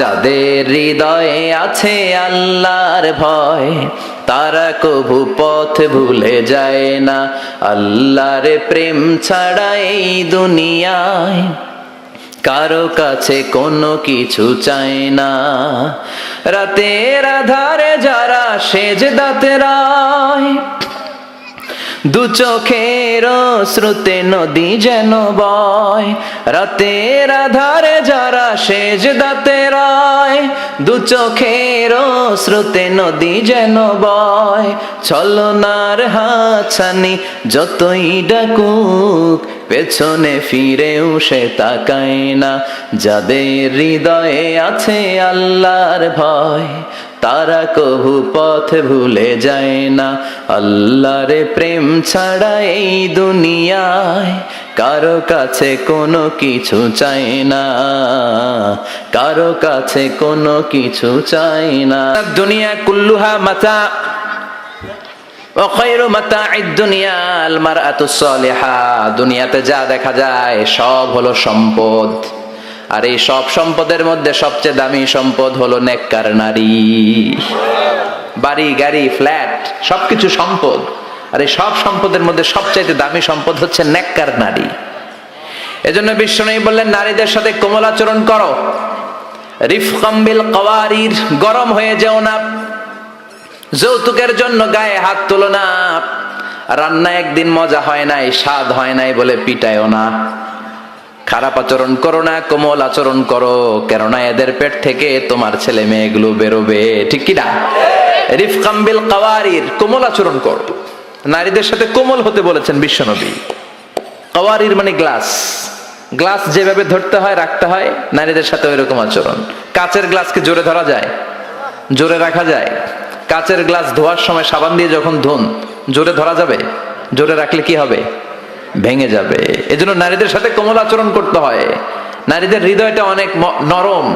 যাদের হৃদয়ে আছে আল্লাহর ভয়, তারা কভু পথ ভুলে যায় না। আল্লাহর প্রেম ছাড়া এই দুনিয়ায় কারও কাছে কোনো কিছু চায় না। রাতের আধারে যারা সেজ দাতে রায় দু চোখের শ্রুতে নদী যেন বয়, রাতের আধারে যারা সেজ দাতে রায়, দু চোখের শ্রুতে নদী যেন বয়, ছলনার হাছানি যতই ডাকুক পেছনে ফিরেও সে তাকায় না। যাদের হৃদয়ে আছে আল্লাহর ভয়, তারা কভু পথ ভুলে যায় না। আল্লাহর প্রেম ছাড়া এই দুনিয়ায় কারও কাছে কোনো কিছু চাই না। কারও কাছে কোনো কিছু চাই না। দুনিয়া কুল্লুহা মাতা দুনিয়াতে যা দেখা যায়, সব হলো সম্পদ। আর এই সব সম্পদের মধ্যে সবচেয়ে দামি সম্পদ হলো নেককার নারী। বাড়ি, গাড়ি, ফ্ল্যাট, সবকিছু সম্পদ। আর এই সব সম্পদের মধ্যে সবচাইতে দামি সম্পদ হচ্ছে নেককার নারী। এজন্য বিশ্বনবী বললেন, নারীদের সাথে কোমলাচরণ করো। রিফ কম্বিল কওয়ারির, গরম হয়ে যেও না। যৌতুকের জন্য গায়ে হাত তুলো না। রান্না একদিন মজা হয় নাই, স্বাদ হয় নাই বলে পিটায়ও না। খারাপ আচরণ করো না, কোমল আচরণ করো, কেননা এদের পেট থেকে তোমার ছেলে মেয়েগুলো বেরোবে। ঠিক কি না? রিফকাম্বিল কাওয়ারির, কোমল আচরণ করো। নারীদের সাথে কোমল হতে বলেছেন বিশ্বনবী। কাওয়ারির মানে গ্লাস। গ্লাস যেভাবে ধরতে হয়, রাখতে হয়, নারীদের সাথে ওই রকম আচরণ। কাচের গ্লাসকে জোরে ধরা যায়, জোরে রাখা যায়। কাচের গ্লাস ধোয়ার সময় সাবান দিয়ে যখন ধুন, জোরে ধরা যাবে? জোরে রাখলে কি হবে? ভেঙে যাবে। এজন্য নারীদের সাথে কোমল আচরণ করতে হয়। নারীদের হৃদয়টা অনেক নরম।